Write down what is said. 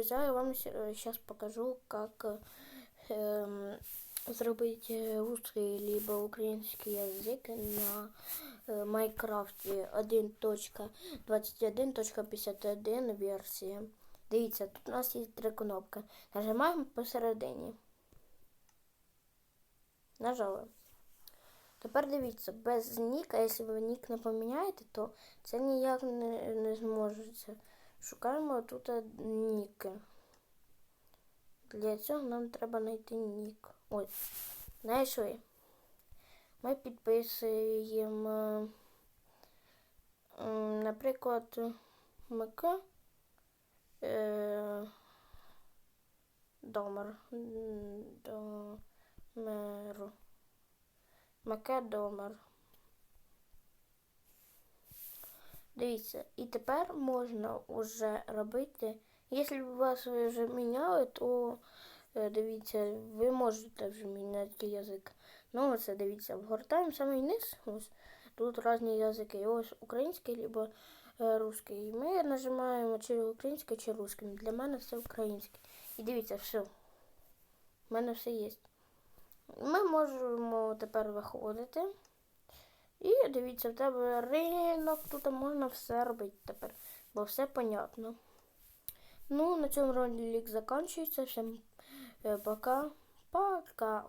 друзья, я вам сейчас покажу, как эм, зробить э, русский либо український язик на э, Майнкрафті 1.21.51 версії. Дивіться, тут у нас є три кнопки. Нажимаємо посередині. Нажали. Тепер дивіться, без ніка, якщо ви нік не поміняєте, то це ніяк не, не зможеться. Шукаємо тут ніки. Для цього нам треба знайти нік. Ось, знайшли. Ми підписуємо, наприклад, МК е, Домер. Домер. МК Домер. Дивіться, і тепер можна вже робити. Якщо у вас ви вже міняли, то е, дивіться, ви можете вже міняти язик. Ну, оце дивіться, вгортаємо самий низ. Ось тут різні язики. Ось український або е, русський. Ми нажимаємо чи український, чи русський. Для мене все український. І дивіться, все. У мене все є. Ми можемо тепер виходити. І дивіться, в тебе ринок, тут можна все робити тепер, бо все понятно. Ну, на цьому ролик закінчується. Всім е, пока. Пока.